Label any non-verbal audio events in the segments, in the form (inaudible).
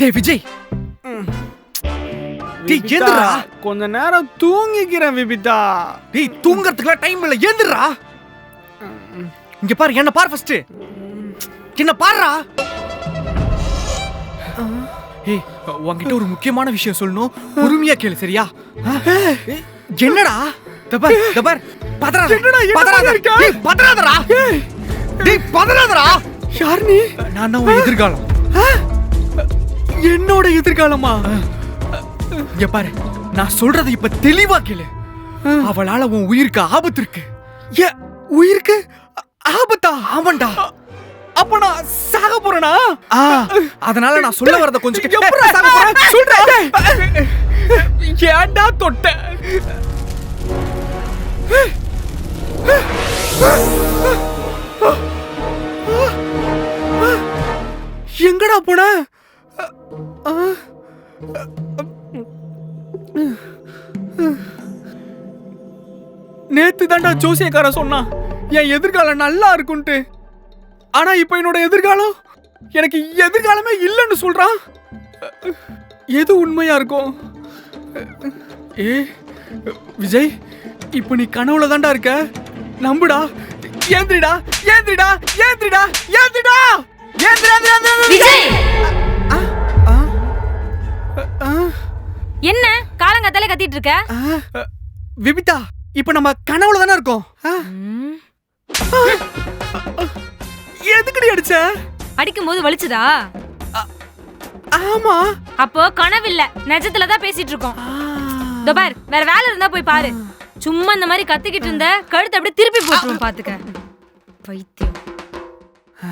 டேய் விஜய். டேய், எந்திரா. கொஞ்ச நேரம் தூங்கிக்கிறேன் விபிதா. டேய் தூங்கறதுக்குலாம் டைம் இல்ல. ஏந்திரா இங்க பாரு என்ன பாரு ஃபர்ஸ்ட் என்ன பாருடா. ஏய் உன்கிட்ட ஒரு முக்கியமான விஷயம் சொல்லணும். பொறுமையா கேளு சரியா? என்னடா? தபார் தபார் பதறாத. பதறாத? டேய் பதறாதடா. டேய் பதறாதடா. யார் நீ? நான் தான் உன் எதிர்காலம். என்னோட எதிர்காலமா? இங்க பாரு நான் சொல்றதை இப்ப தெளிவா கேளு. அவளால உன் உயிருக்கு ஆபத்து இருக்கு. ஏ உயிருக்கு? ஆபத்தா? ஆமாண்டா? அப்ப நான் சாக போறேனா? அதனால நான் சொல்ல வரத கொஞ்சம் எப்படிடா சாக போறேன்? சொல்றேன். ஏன்டா தொட்ட? எங்கடா போன? நேத்து தாண்டா ஜோசியக்காரன் சொன்னான் என் எதிர்காலம் நல்லா இருக்கும்ட்டு. ஆனா இப்ப என்னோட எதிர்காலம்? எனக்கு எதிர்காலமே இல்லைன்னு சொல்றான் எது உண்மையா இருக்கும்? ஏ விஜய் இப்போ நீ கனவுல தாண்டா இருக்க. நம்புடா. ஏந்திரிடா ஏந்திரிடா ஏந்திரிடா ஏந்திரிடா! ஏந்திரா ஏந்திரி! விஜய்! என்ன? காலங்காத்தாலே கத்திட்டு இருக்க விபிதா இப்போ நம்ம கனவுல தானே இருக்கோம். எதுக்குடி அடிச்ச? அடிக்கும் போது வலிச்சுதா ஆமா. அப்போ கனவில்ல நிஜத்துல தான் பேசிட்டு இருக்கோம் ஆ, இதோ பார் வேற வேலை இருந்தா போய் பாரு. சும்மா இந்த மாதிரி கத்திக்கிட்டு இருந்த கழுத்தை அப்படியே திருப்பி போட்டுருவோம் பாத்துக்க. பைத்தியம். ஆ,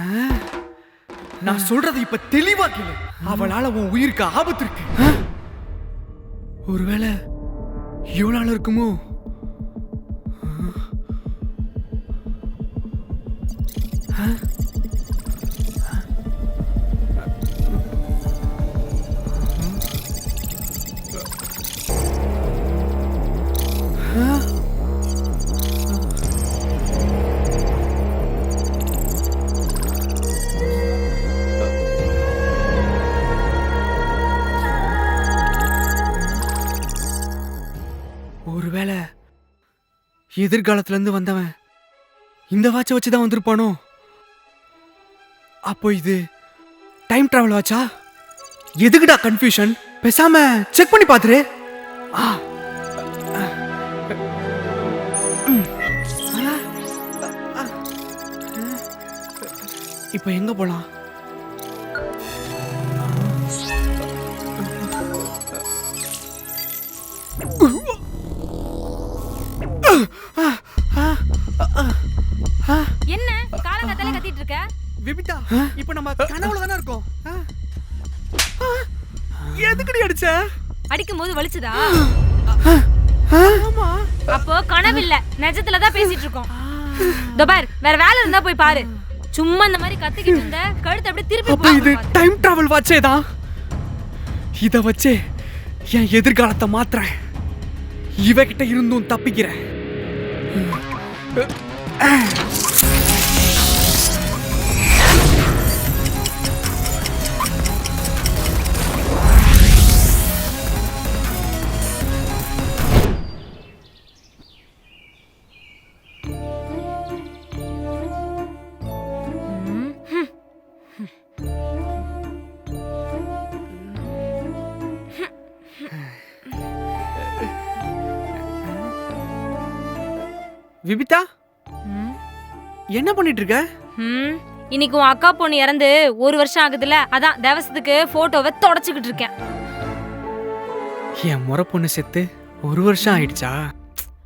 நான் சொல்றதை இப்ப தெளிவா கேளு அவளால உன் உயிருக்கு ஆபத்து இருக்கு ஒருவேளை இவ்வளவு இருக்குமோ? Huh? எதிர்காலத்துலேருந்து வந்தவன் இந்த வாட்சை வச்சு தான் வந்திருப்பானோ அப்போ இது டைம் ட்ராவல் வாட்சா எதுக்குடா கன்ஃபியூஷன் பேசாம செக் பண்ணி பாத்துரு ஆ. இப்போ எங்கே போகலாம் என்ன? காலங்காத்தாலே கத்திட்டு இருக்க? விபிதா இப்போ நம்ம கனவுல தானே இருக்கோம். எதுக்குடி அடிச்ச? அடிக்கும் போது வலிச்சுதா ஆமா. அப்போ கனவில்ல. நிஜத்துல தான் பேசிட்டு இருக்கோம். இதோ பார் வேற வேலை இருந்தா போய் பாரு. சும்மா இந்த மாதிரி கத்திக்கிட்டு இருந்த கழுத்தை அப்படியே திருப்பி அப்ப இது. டைம் டிராவல் வாட்சே தான். இத வச்சே என் எதிர்காலத்தை மாத்துறேன். இவகிட்ட இருந்தும் தப்பிக்கிறேன். விபிதா ம். என்ன பண்ணிட்டு இருக்க ம், இன்னைக்கு உன் அக்கா பொண்ணு இறந்து ஒரு வருஷம் ஆகுதுல அதான் தேவசத்துக்கு போட்டோவை தொடச்சுக்கிட்டு இருக்கேன். என் முறை பொண்ணு செத்து ஒரு வருஷம் ஆயிடுச்சா?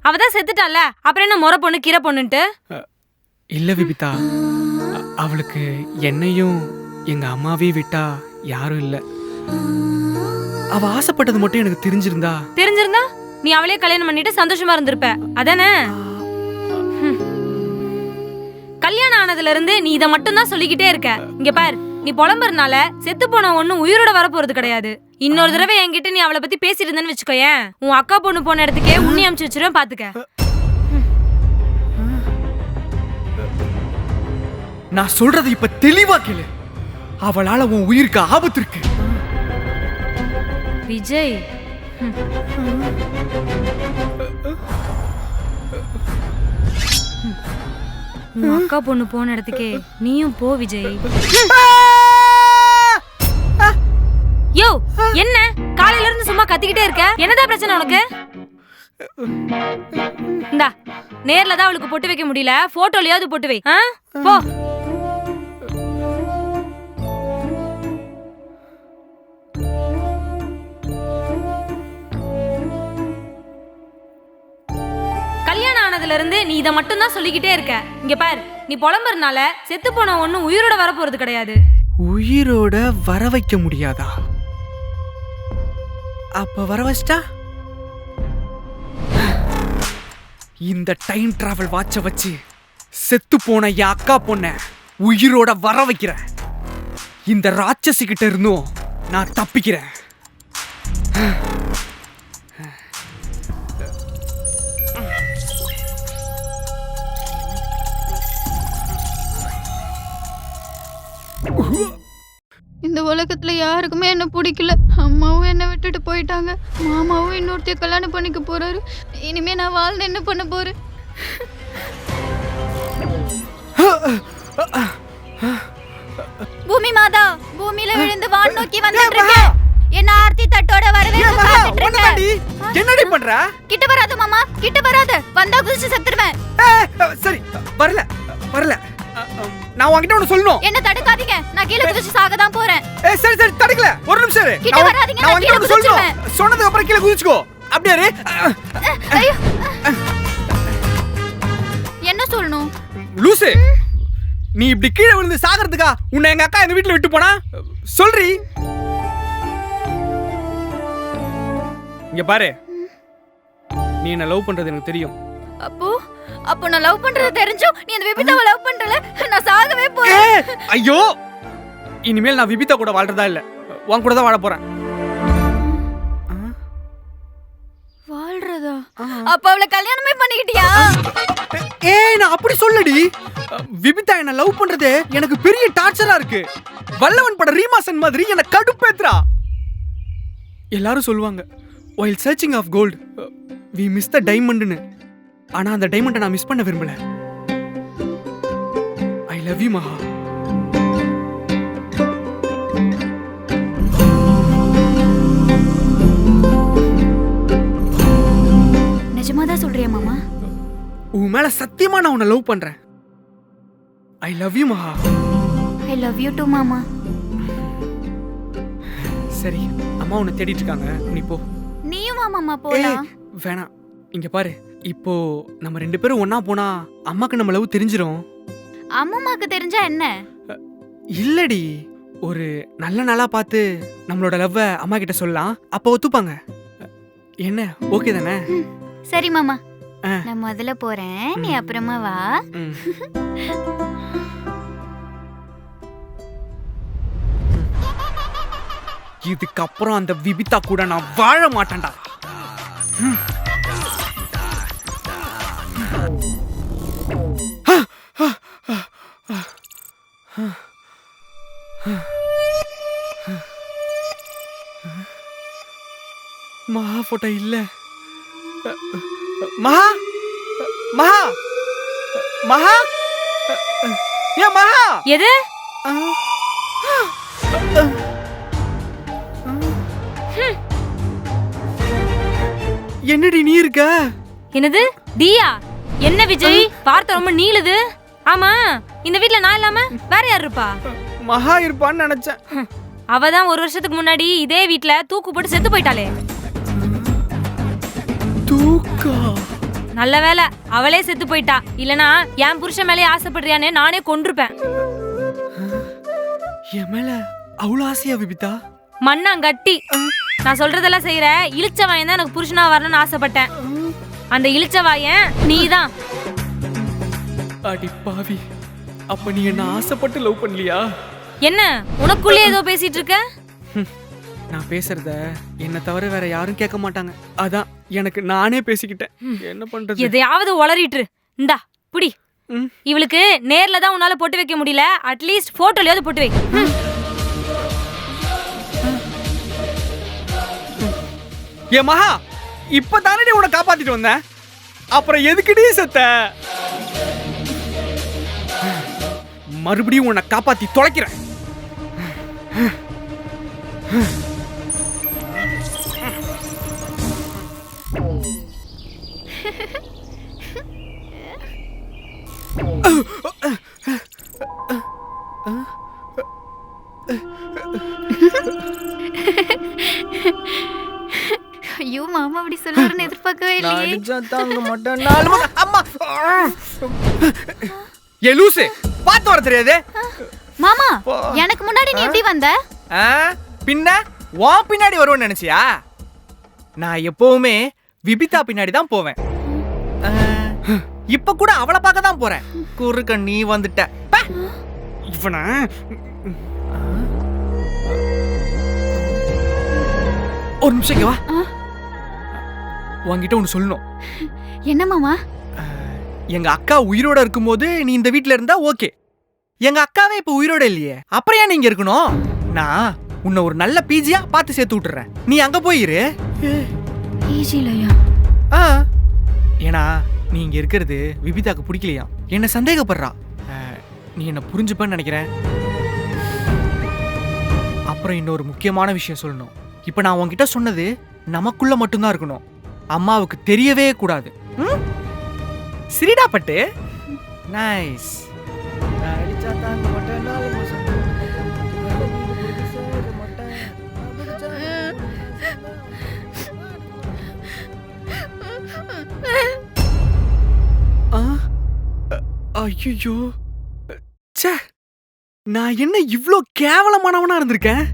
அவ தான் செத்துட்டால அப்புறம் என்ன முறை பொண்ணு கீரை பொண்ணுன்ட்டு? இல்ல விபிதா அ- அவளுக்கு என்னையும் எங்க அம்மாவையும் விட்டா யாரும் இல்ல. அவ ஆசைப்பட்டது மட்டும் எனக்கு தெரிஞ்சிருந்தா? தெரிஞ்சிருந்தா நீ அவளே கல்யாணம் பண்ணிட்டு சந்தோஷமா இருந்திருப்ப அதானே. கல்யாணம் ஆனதுல இருந்து நீ இத மட்டும் தான் சொல்லிக்கிட்டே இருக்க. இங்க பார் நீ புலம்புறனால செத்து போன ஒண்ணும் உயிரோட வரப்போறது கிடையாது. இன்னொரு தடவை என்கிட்ட நீ அவளை பத்தி பேசிட்டு இருந்தேன்னு வச்சுக்கோயேன். உன் அக்கா பொண்ணு போன இடத்துக்கே உன்னி அமுச்சு வச்சிருவேன் பாத்துக்க. நான் சொல்றதை இப்ப தெளிவா கேளு. அவளால உன் உயிருக்கு ஆபத்து இருக்கு. விஜய். ம். உன் அக்கா பொண்ணு போன இடத்துக்கே நீயும் போ விஜய். யோ என்ன? காலையில இருந்து சும்மா கத்திக்கிட்டே இருக்க? என்னதான் பிரச்சனை உனக்கு? இந்தா நேர்ல தான் அவளுக்கு பொட்டு வைக்க முடியல. போட்டோலயாவது பொட்டு வை. போ. ஆனதுல இருந்து நீ இதை மட்டும் தான் சொல்லிக்கிட்டே இருக்க. இங்க பாரு நீ புலம்புறனால செத்து போன ஒண்ணும் உயிரோட வரப்போறது கிடையாது. உயிரோட வர வைக்க முடியாதா? அப்ப வர வச்சிட்டா? இந்த டைம் டிராவல் வாட்ச வச்சு செத்து போன என் அக்கா பொண்ண உயிரோட வர வைக்கிறேன். இந்த ராட்சசி கிட்ட இருந்தும் நான் தப்பிக்கிறேன். இந்த உலகத்துல யாருக்குமே என்ன பிடிக்கல. அம்மாவும் என்ன விட்டுட்டு போயிட்டாங்க. மாமாவும் இன்னொருத்தைய கல்யாணம் பண்ணிக்க போறாரு. இனிமே நான் வாழ்ந்து என்ன பண்ண போறேன்? பூமி மாதா பூமியில விழுந்து வான் நோக்கி வந்துட்டு இருக்கேன் என்ன ஆர்த்தி தட்டோட வரவேற்க காத்துட்டு. இருக்கேன். என்னடி பண்ற? கிட்ட வராத மாமா கிட்ட வராத. வந்தா குதிச்சு செத்துருவேன். சரி வரல வரல. நான் உன்கிட்ட ஒண்ணு சொல்லணும். என்ன தடுக்காதீங்க. நான் கீழே குதிச்சு சாக தான் போறேன். ஏய் சரி சரி தடுக்கல. ஒரு நிமிஷம் இரு. கிட்ட வராதீங்க, நான் கீழே சொல்லணும். சொன்னதுக்கு அப்புறம் கீழே குதிச்சுக்கோ. அப்படியே இரு. ஐயோ. என்ன சொல்லணும்? லூசு. நீ இப்படி கீழே விழுந்து சாகிறதுக்கா உன்னை எங்க அக்கா எங்க வீட்டுல விட்டு போனா? சொல்றி. இங்க பாரு. நீ என்ன லவ் பண்றது எனக்கு தெரியும். அப்போ அப்போ நான் லவ் பண்றது தெரிஞ்சும் நீ அந்த விபிதாவை லவ் பண்றல? நான் சாகவே போறேன். ஐயோ! இனிமேல் நான் விபிதா கூட வாழ்றதா இல்ல. உன் கூட தான் வாழ போறேன். வாழ்றதா? அப்ப அவளை கல்யாணமே பண்ணிக்கிட்டியா? ஏய் நான் அப்படி சொல்லடி. விபிதா என்ன லவ் பண்றது எனக்கு பெரிய டார்ச்சரா இருக்கு. வல்லவன் பட ரீமாசன் மாதிரி என்ன கடுப்பேத்துறா. எல்லாரும் சொல்லுவாங்க while searching of gold we miss the டைமண்ட்னு ஆனா அந்த டைமண்டை நான் மிஸ் பண்ண விரும்பல. ஐ லவ் யூ மகா நிஜமா தான் சொல்றியா மாமா? உன் மேல சத்தியமா நான் உன்னை லவ் பண்றேன். ஐ லவ் யூ மகா ஐ லவ் யூ டு மாமா. சரி அம்மா உன்னை தேடிட்டு இருக்காங்க. நீ போ. நீயும் மாமா போலாம். வேணாம். இங்க பாரு. இப்போ நம்ம ரெண்டு பேரும் ஒண்ணா போனா அம்மாக்கு நம்ம லவ் தெரிஞ்சிரும். அம்மாக்கு தெரிஞ்சா என்ன? இல்லடி. ஒரு நல்ல நாளா பார்த்து நம்மளோட லவ்வை அம்மா கிட்ட சொல்லலாம். அப்போ ஒத்துப்பாங்க. என்ன? ஓகே தானே? சரி மாமா. ஆ. நான் முதல்ல போறேன். நீ அப்புறமா வா. ம். இதுக்கப்புறம் அந்த விபிதா கூட நான் வாழ மாட்டேன்டா. மகா போட்டோ இல்ல. மகா? மகா? மகா? ஏன் மகா? எது? என்னடி நீ இருக்க? என்னது? தியா? என்ன விஜய்? வார்த்தை ரொம்ப நீளுது. ஆமா இந்த வீட்ல நான் இல்லாம வேற யார் இருப்பா? மகா இருப்பான்னு நினைச்சேன். அவ தான் ஒரு வருஷத்துக்கு முன்னாடி இதே வீட்ல தூக்கு போட்டு செத்து போயிட்டாளே. தூக்கா? நல்ல வேளை அவளே செத்து போயிட்டா. இல்லனா என் புருஷன் மேலே ஆசைப்படுறியானே நானே கொன்றுப்பேன். என் மேல அவ்வளவு ஆசையா விபிதா? மண்ணாங்கட்டி. நான் சொல்றதெல்லாம் செய்யற இழிச்ச வாயன் தான் எனக்கு புருஷனா வரணும்னு ஆசைப்பட்டேன். அந்த இழிச்ச வாயன் நீதான். அடி பாவி. அப்ப நீ என்ன ஆசைப்பட்டு லவ் பண்ணலியா? என்ன? உனக்குள்ளே ஏதோ பேசிட்டு இருக்க (laughs) நான் பேசுறத என்ன தவிர வேற யாரும் கேட்க மாட்டாங்க. அதான் எனக்கு நானே பேசிக்கிட்டேன். என்ன பண்றது? எதையாவது உளறிட்டு இந்தா புடி. இவளுக்கு நேர்ல தான் உன்னால போட்டு வைக்க முடியல. அட்லீஸ்ட் போட்டோலயாவது போட்டு வை. ஏ மகா இப்ப தானே உன்னை காப்பாத்திட்டு வந்தேன்? அப்புறம் எதுக்குடி செத்த? மறுபடியும் உன்னை காப்பாத்தி தொலைக்கிறேன். ஐயோ மாமா அப்படி சொல்லுவாருன்னு எதிர்பார்க்கவே இல்லையே. அடிச்சா தாங்க மாட்டேன். நாலு அம்மா! ஏ லூசு! பார்த்து வர தெரியாது. மாமா எனக்கு முன்னாடி நீ எப்படி வந்த? பின்ன? உன் பின்னாடி வருவேன்னு நினைச்சியா? நான் எப்பவுமே விபிதா பின்னாடி தான் போவேன். இப்ப கூட அவளை பார்க்க தான் போறேன். குறுக்க நீ வந்துட்ட. இவனை? ஒரு நிமிஷம் வா. உன்கிட்ட ஒன்று சொல்லணும். என்ன மாமா? எங்க அக்கா உயிரோட இருக்கும்போது நீ இந்த வீட்ல இருந்தா ஓகே. எங்க அக்காவே இப்ப உயிரோட இல்லையே. அப்புறம் ஏன் நீங்க இருக்கணும்? நான் உன்னை ஒரு நல்ல பிஜியா பார்த்து சேர்த்து விட்டுறேன். நீ அங்க போயிரு ஈஜிலையா ஆ. ஏன்னா நீ இங்க இருக்கிறது விபிதாக்கு பிடிக்கலையா? என்ன சந்தேகப்படுறா. அஹ், நீ என்ன புரிஞ்சுப்பன்னு நினைக்கிறேன். அப்புறம் இன்னொரு முக்கியமான விஷயம் சொல்லணும். இப்போ நான் உன்கிட்ட சொன்னது நமக்குள்ள மட்டும்தான் இருக்கணும். அம்மாவுக்கு தெரியவே கூடாது. ம்? சிரிடா பட்டு நைஸ் ஐயோ ச்சே. நான் என்ன இவ்வளோ கேவலமானவனா இருந்திருக்கேன்?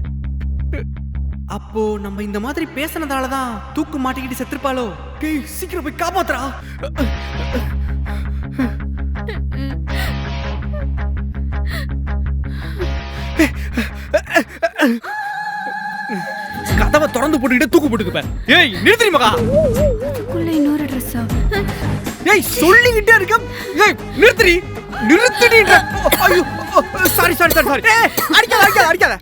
அப்போ நம்ம இந்த மாதிரி பேசுனதால தான் தூக்கு மாட்டிக்கிட்டு செத்துருப்பாளோ? டேய் சீக்கிரம் போய் காப்பாத்துறா கதவை திறந்து போட்டுக்கிட்டு தூக்கு போட்டுக்கு பாரு ஏய் நிறுத்தி மகா. இன்னொரு ட்ரெஸ்ஸா ஏய் சொல்லிக்கிட்டே இருக்க. ஏய் நிறுத்துடி. நிறுத்துடின்ற. ஐயோ சாரி சாரி சாரி சாரி அடிக்காத அடிக்காத அடிக்காத.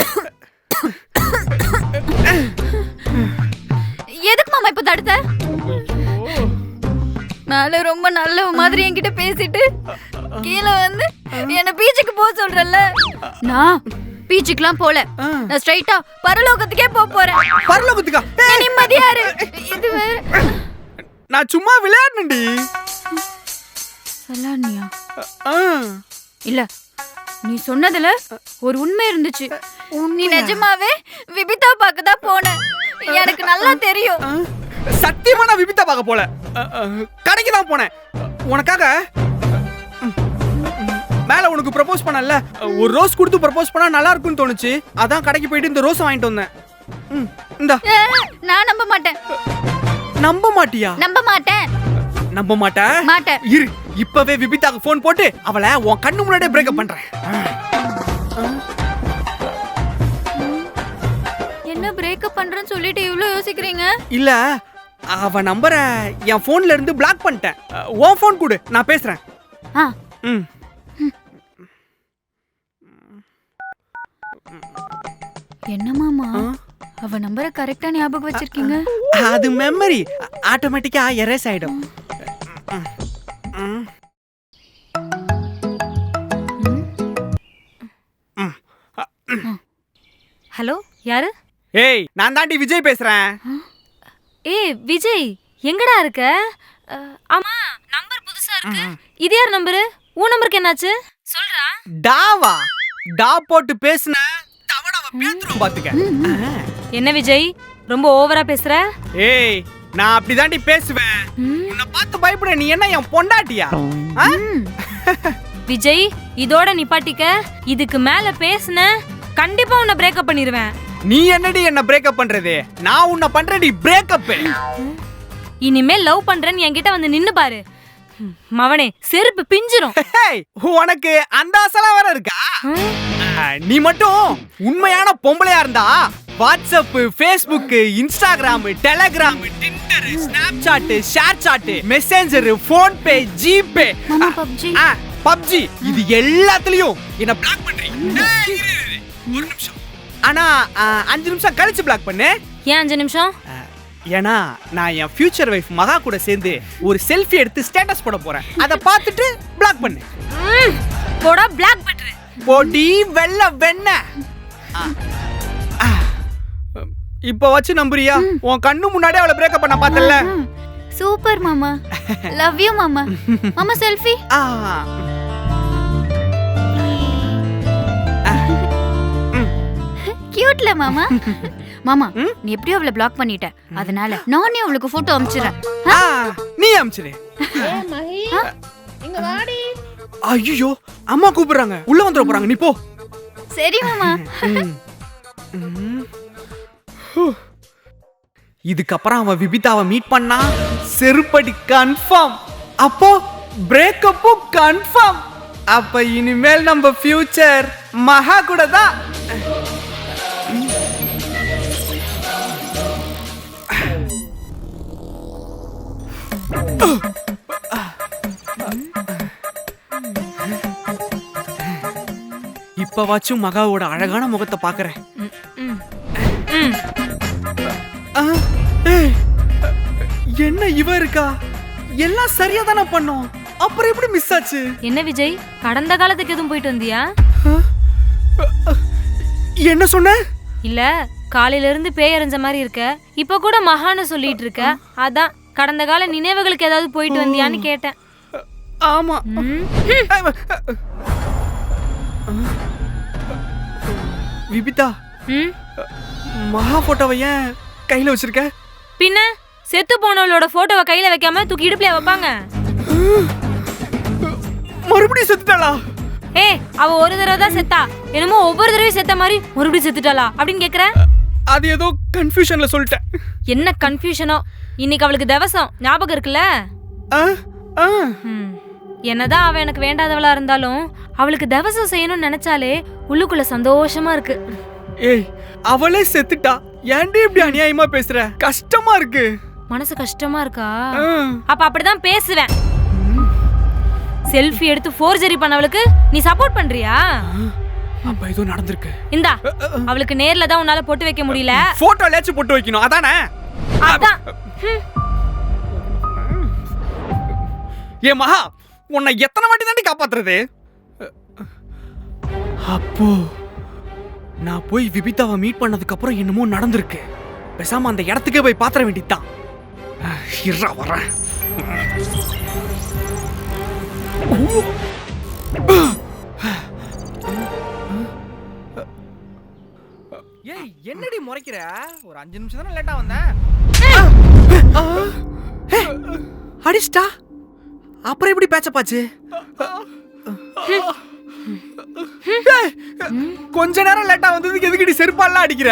எதுக்கு மாமா இப்ப தடுத்த? மேல ரொம்ப நல்ல மாதிரி என்கிட்ட பேசிட்டு கீழே வந்து என்ன பீச்சுக்கு போக சொல்றல்ல. நான் பீச்சுக்குலாம் போல. நான் ஸ்ட்ரைட்டா பரலோகத்துக்கே போக போறேன். பரலோகத்துக்கா? நிம்மதியா இரு. இது வேற நான் சும்மா விளையாடுனேன்டி. சொல்லானியா ஆ. இல்ல நீ சொன்னதுல ஒரு உண்மை இருந்துச்சு. நீ நிஜமாவே விபிதா பார்க்க தான் போன. எனக்கு நல்லா தெரியும். சத்தியமா நான் விபிதா பார்க்க போல. கடைக்கு தான் போனேன். உனக்காக மேல உனக்கு ப்ரப்போஸ் பண்ணல. ஒரு ரோஸ் கொடுத்து ப்ரப்போஸ் பண்ணா நல்லா இருக்கும்னு தோணுச்சு. அதான் கடைக்கு போயிட்டு இந்த ரோஸ் வாங்கிட்டு வந்தேன். ம், இந்தா. நான் நம்ப மாட்டேன். நம்ப மாட்டியா? நம்ப மாட்டேன். நம்ப மாட்டா? மாட்டேன். இரு இப்பவே விபிதாக்கு ஃபோன் போட்டு அவளை உன் கண்ணு முன்னாடியே பிரேக்கப் பண்றேன். என்ன பிரேக்கப் பண்றேன்னு சொல்லிட்டு இவ்ளோ யோசிக்கிறீங்க? இல்ல அவ நம்பரை என் போன்ல இருந்து பிளாக் பண்ணிட்டேன். உன் ஃபோன் கொடு நான் பேசுறேன். ஆ. ம். என்ன மாமா? அவ நம்பரை கரெக்டா ஞாபகம் வச்சிருக்கீங்க? அது மெமரி ஆட்டோமேட்டிக்கா எரேஸ் ஆயிடும். ஹலோ யாரு? ஏய் நான் தாண்டி விஜய் பேசுறேன். ஏய் விஜய் எங்கடா இருக்க? ஆமா நம்பர் புதுசா இருக்கு. இது யார் நம்பரு உன் நம்பருக்கு என்னாச்சு? சொல்றா. டாவா. டா போட்டு பேசுன. என்ன விஜய்? ரொம்ப ஓவரா பேசுற? ஏய் நான் அப்படிதாண்டி பேசுவேன். உன்னை பார்த்து பயப்பட நீ என்ன என் பொண்டாட்டியா? ஆ? விஜய் இதோட நிப்பாட்டிக்க. இதுக்கு மேல பேசுன கண்டிப்பா உன்னை பிரேக்கப் பண்ணிடுவேன் நீ என்னடி என்ன பிரேக்கப் பண்றது? நான் உன்னை பண்றடி பிரேக்கப் இனிமேல் லவ் பண்றேன்னு என்கிட்ட வந்து நின்னு பாரு. மவனே செருப்பு பிஞ்சிரும். (laughs) உனக்கு அந்த ஆசைலாம் வேற இருக்கா? நீ மட்டும் உண்மையான பொம்பளையா இருந்தா WhatsApp Facebook Instagram Telegram Tinder Snapchat ShareChat messenger PhonePe GPay PUBG. இது எல்லாத்துலயும் என்ன பிளாக் பண்றீங்க. ஒரு நிமிஷம். ஆனா அஞ்சு நிமிஷம் கழிச்சு பிளாக் பண்ணு. ஏன் அஞ்சு நிமிஷம்? ஏன்னா நான் என் ஃபியூச்சர் வைஃப் மகா கூட சேர்ந்து ஒரு செல்ஃபி எடுத்து ஸ்டேட்டஸ் போட போறேன். அதை பார்த்துட்டு பிளாக் பண்ணு. போடா பிளாக் பட்ரு பொடி வெள்ள வெண்ண இப்ப வச்சு நம்புறியா? உன் கண்ணு முன்னாடி அவளை பிரேக்கப் பண்ண பார்த்தல சூப்பர் மாமா. லவ் யூ மாமா. மாமா செல்ஃபி கியூட்ல மாமா. மாமா நீ எப்படியோ அவளை பிளாக் பண்ணிட்ட. அதனால நானே அவளுக்கு போட்டோ அனுப்பிச்சிடுறேன் ஆ, நீ அமிச்சிரு மகி. இங்க வாடி. ஐயோ அம்மா கூப்பிடுறாங்க. உள்ள வந்துட போறாங்க. நீ போ. சரி மாமா. இதுக்கப்புறம் அவன் விபிதாவை மீட் பண்ணா செருப்படி கன்ஃபார்ம் அப்போ பிரேக்கப்பும் கன்ஃபார்ம் அப்ப இனிமேல் நம்ம ஃபியூச்சர் மகா கூட தான். இப்பவாச்சும் மகாவோட அழகான முகத்தை பாக்குறேன் என்ன இவ இருக்கா? எல்லாம் சரியா தானே பண்ணோம். அப்புறம் எப்படி மிஸ் ஆச்சு? என்ன விஜய் கடந்த காலத்துக்கு எதுவும் போயிட்டு வந்தியா? என்ன சொன்ன? இல்ல காலையில இருந்து பேய் அறிஞ்ச மாதிரி இருக்க இப்ப கூட மகான்னு சொல்லிட்டு இருக்க அதான். கடந்த கால நினைவுகளுக்கு ஏதாவது போயிட்டு வந்தியான்னு கேட்டேன். ஆமா. விபிதா. மகா போட்டோவை ஏன் கையில வச்சிருக்க? பின்ன செத்து போனவளோட போட்டோவை கையில வைக்காம தூக்கி இடுப்புல வைப்பாங்க. மறுபடியும் செத்துட்டாளா? ஏ அவ ஒரு தடவை தான் செத்தா. என்னமோ ஒவ்வொரு தடவையும் செத்த மாதிரி மறுபடியும் செத்துட்டாளா அப்படின்னு கேக்குற? அது ஏதோ கன்ஃபியூஷன்ல சொல்லிட்டேன். என்ன கன்ஃபியூஷனோ இன்னைக்கு அவளுக்கு தவசம். ஞாபகம் இருக்குல்ல. என்னதான் அவ எனக்கு வேண்டாதவளா இருந்தாலும் அவளுக்கு தவசம் செய்யணும்னு நினைச்சாலே உள்ளுக்குள்ள சந்தோஷமா இருக்கு. ஏய் அவளே செத்துட்டா. ஏன்டி இப்படி அநியாயமா பேசுற? கஷ்டமா இருக்கு. மனசு கஷ்டமா இருக்கா. அப்ப அப்படிதான் பேசுவேன். செல்ஃபி எடுத்து ஃபோர்ஜரி பண்ணவளுக்கு நீ சப்போர்ட் பண்றியா? அப்ப ஏதோ நடந்திருக்கு. இந்தா அவளுக்கு நேர்ல தான் உன்னால போட்டு வைக்க முடியல. போட்டோலயாச்சும் போட்டு வைக்கணும். அதானே? அதான். ஏ மகா உன்னை எத்தனை வாட்டி தாண்டி காப்பாத்துறது? அப்போ நான் போய் விபிதாவை மீட் பண்ணதுக்கு அப்புறம் என்னமோ நடந்திருக்கு. பேசாம அந்த இடத்துக்கே போய் பாத்திர வேண்டியதுதான். இருறா வரேன். ஏய் என்னடி முறைக்கிற? ஒரு அஞ்சு நிமிஷம் தானே லேட்டா வந்தேன். அடிச்சிட்டா அப்புறம் எப்படி பேச்சப்பாச்சு கொஞ்ச நேரம் லேட்டா வந்ததுக்கு எதுக்கடி செருப்பாலாம் அடிக்கிற?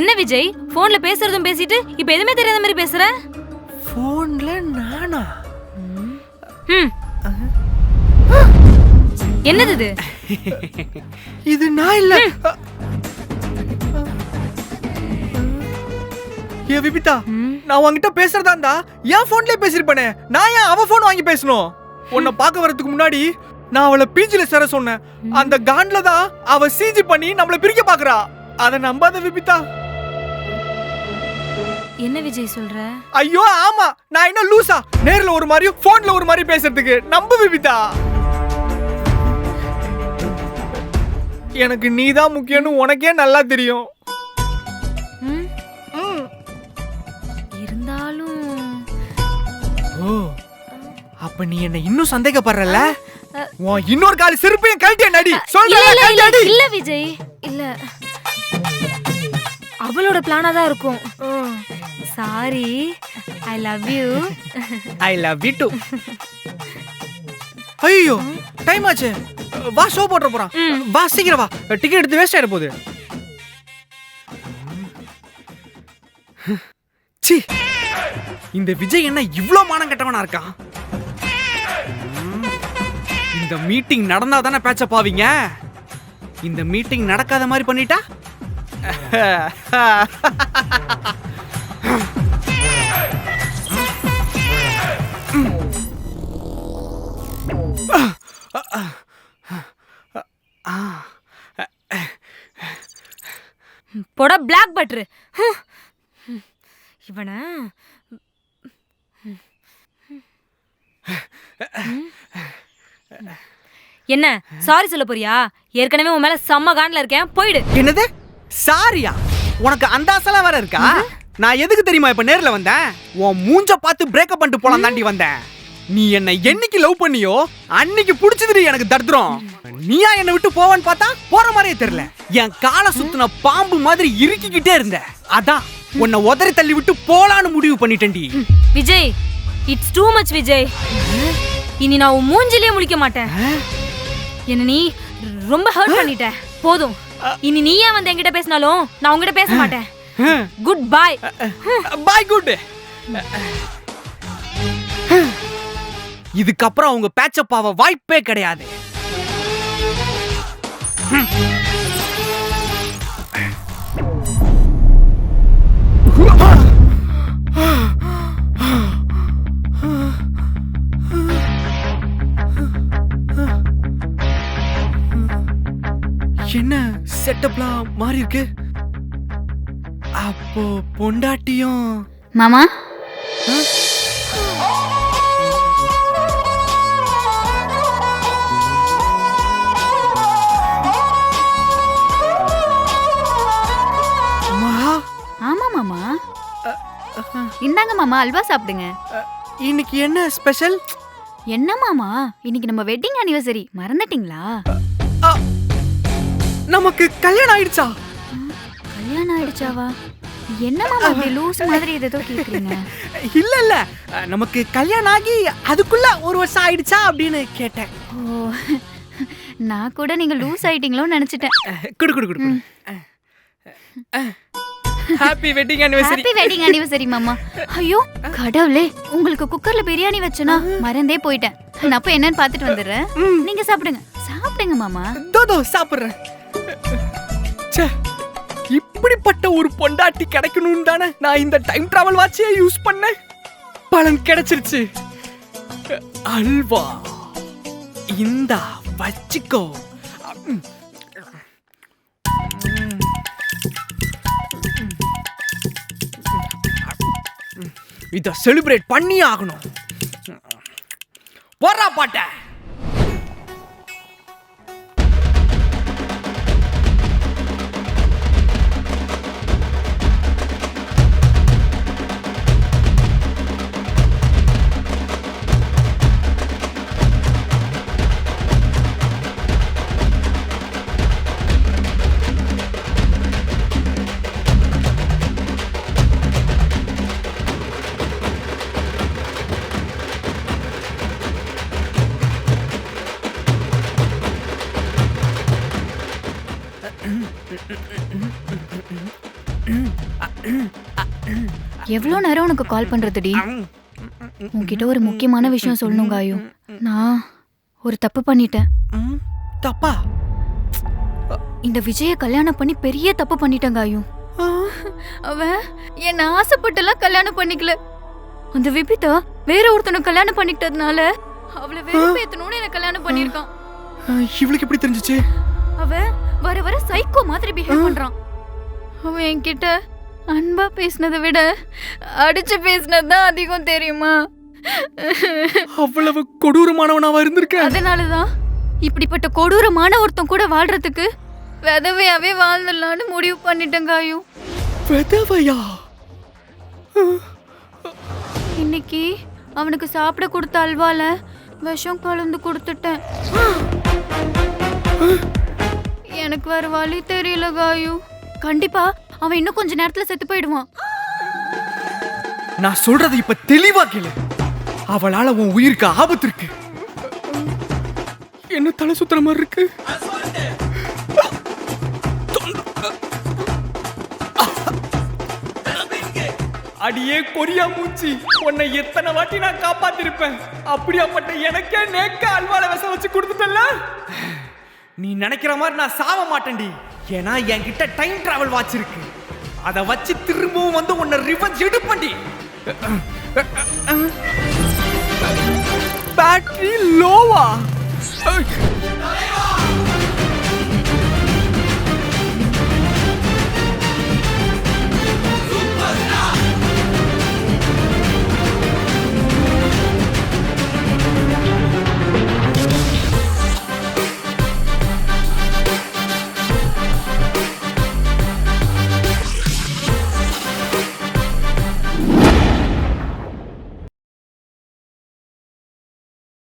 என்ன விஜய்? போன்ல பேசுறதும் பேசிட்டு இப்ப எதுவுமே தெரியாத மாதிரி பேசுற? போன்ல நானா. என்னது இது? இது நான் இல்ல. ஏ விபிதா. நான் உன்கிட்ட பேசுறதா இருந்தா என் போன்லயே பேசிருப்பேனே நான் ஏன் அவ போன் வாங்கி பேசணும்? உன்னை பார்க்க வரதுக்கு முன்னாடி நான் அவளை பீச்சில சேர சொன்னேன். அந்த காண்ட்ல தான் அவ சிஜி பண்ணி நம்மள பிரிக்க பாக்குறா. அத நம்பாத விபிதா. என்ன விஜய் சொல்ற? ஐயோ ஆமா. நான் என்ன லூசா? நேர்ல ஒரு மாதிரியும் போன்ல ஒரு மாதிரி பேசுறதுக்கு. நம்ப விபிதா. எனக்கு நீதான் முக்கியம்னு உனக்கே நல்லா தெரியும். அப்ப நீ என்ன இன்னும் சந்தேகப்படுறல உன் இன்னொரு கால் செருப்பையும் கழட்டிய நடி? சொல்றேன் இல்ல கழட்டி விஜய் இல்ல. அவளோட பிளானா தான் இருக்கும். Sorry I love you I love you too ஐயோ டைம் ஆச்சு. வா ஷோ போட்டுற போறான். வா சீக்கிரம் வா. டிக்கெட் எடுத்து வேஸ்ட் ஆயிட போகுது. சி இந்த விஜய் என்ன இவ்ளோ மானம் கெட்டவனா இருக்கான். இந்த மீட்டிங் நடந்தா தானே பேச்ச பாவீங்க? இந்த மீட்டிங் நடக்காத மாதிரி பண்ணிட்டா? போட பிளாக் பட்ரு இவனை. என்ன சாரி சொல்ல போறியா? ஏற்கனவே உன் மேல செம்ம காண்டில் இருக்கேன் போயிடு. என்னது? சாரியா உனக்கு அந்த ஆசைலாம் வேற இருக்கா? நான் எதுக்கு தெரியுமா இப்ப நேர்ல வந்தேன்? உன் மூஞ்ச பார்த்து பிரேக்கப் பண்ணிட்டு போலாம் தாண்டி வந்தேன். நீ என்னை என்னைக்கு லவ் பண்ணியோ அன்னைக்கு புடிச்சதுடி எனக்கு தர்துரம் நீயா என்னை விட்டு போவான்னு பார்த்தா போற மாதிரியே தெரியல. என் காலை சுத்தின பாம்பு மாதிரி இறுக்கிக்கிட்டே இருந்த. அதான் உன்னை உதறி தள்ளி விட்டு போலான்னு முடிவு பண்ணிட்டேன்டி. Vijay it's too much Vijay. இனி நான் உன் மூஞ்சிலே முழிக்க மாட்டேன். என்ன நீ ரொம்ப ஹர்ட் பண்ணிட்ட. போதும். இனி நீயே வந்து என்கிட்ட பேசினாலும் நான் உன்கிட்ட பேச மாட்டேன். குட் பை பாய் குட் இதுக்கப்புறம் அவங்க பேச்சப் ஆக வாய்ப்பே கிடையாது. என்ன செட்டப்லாம் மாறி இருக்கு அப்போ பொண்டாட்டியும் மாமா? ஆமா மாமா. இந்தாங்க மாமா அல்வா சாப்பிடுங்க. இன்னைக்கு என்ன ஸ்பெஷல் என்ன மாமா? இன்னைக்கு நம்ம வெட்டிங் அனிவர்சரி மறந்துட்டீங்களா? நமக்கு கல்யாணம் ஆயிடுச்சா? கல்யாணம் ஆயிடுச்சாவா? என்ன மாமா இப்படி லூஸ் மாதிரி ஏதோ கேக்குறீங்க? (laughs) இல்ல இல்ல. நமக்கு கல்யாணம் ஆகி அதுக்குள்ள ஒரு வருஷம் ஆயிடுச்சா அப்படின்னு கேட்டேன். ஓ நான் கூட நீங்க லூஸ் ஆயிட்டீங்களோன்னு நினைச்சிட்டேன். குடு குடு குடு happy wedding anniversary happy wedding anniversary மாமா. ஐயோ கடவுளே உங்களுக்கு குக்கர்ல பிரியாணி வச்சனா மறந்தே போயிட்டேன். நான் அப்ப என்னன்னு பாத்துட்டு வந்துடுறேன். நீங்க சாப்பிடுங்க. சாப்பிடுங்க மாமா. தோதோ சாப்பிடுறேன். ச்சே இப்படிப்பட்ட ஒரு பொண்டாட்டி கிடைக்கணும்னு தானே நான் இந்த டைம் டிராவல் வாட்சியை யூஸ் பண்ணேன்? பலன் கிடைச்சிருச்சு. அல்வா இந்தா வச்சுக்கோ. இதை இத செலிப்ரேட் பண்ணி ஆகணும். போடுறா பாட்டை. எவ்வளவு நேரம் உனக்கு கால் பண்றதுடி? உன்கிட்ட ஒரு முக்கியமான விஷயம் சொல்லணும் காயு. நான் ஒரு தப்பு பண்ணிட்டேன். தப்பா? இந்த விஜய கல்யாணம் பண்ணி பெரிய தப்பு பண்ணிட்டேன் காயு. அவன் என்ன ஆசைப்பட்டுலாம் கல்யாணம் பண்ணிக்கல. அந்த விபிதா வேற ஒருத்தனை கல்யாணம் பண்ணிக்கிட்டதுனால அவளை வெறுப்பேத்தணும்னு என்ன கல்யாணம் பண்ணிருக்கான் இவளுக்கு எப்படி தெரிஞ்சுச்சு? அவன் வர வர சைக்கோ மாதிரி பிஹேவ் பண்றான். அவன் என்கிட்ட அன்பா பேசினதை விட அடிச்சு பேசினது தான் அதிகம் தெரியுமா? அவ்வளவு கொடூரமானவனாவா இருந்திருக்க? அதனாலதான் இப்படிப்பட்ட கொடூரமான ஒருத்தன் கூட வாழ்றதுக்கு விதவையாவே வாழ்ந்துடலான்னு முடிவு பண்ணிட்டேன் காயு. விதவையா? இன்னைக்கு அவனுக்கு சாப்பிட கொடுத்த அல்வால விஷம் கலந்து கொடுத்துட்டேன். எனக்கு வேற வழி தெரியல காயு. கண்டிப்பா அவன் இன்னும் கொஞ்ச நேரத்துல செத்து போயிடுவான். நான் சொல்றது இப்ப தெளிவா கேளு. அவளால உன் உயிருக்கு ஆபத்து இருக்கு. என்ன தலை சுத்துற மாதிரி இருக்கு? அடியே கொரியா மூச்சி. உன்னை எத்தனை வாட்டி நான் காப்பாத்திருப்பேன்? அப்படியாப்பட்ட எனக்கே நேக்க அல்வால விஷம் வச்சு கொடுத்துட்டல நீ நினைக்கிற மாதிரி நான் சாவ மாட்டேன்டி. ஏன்னா என்கிட்ட டைம் டிராவல் வாட்ச் இருக்கு. அதை வச்சு திரும்பவும் வந்து உன்னை ரிவர்ஸ் எடுப்பண்டி. பேட்டரி லோவா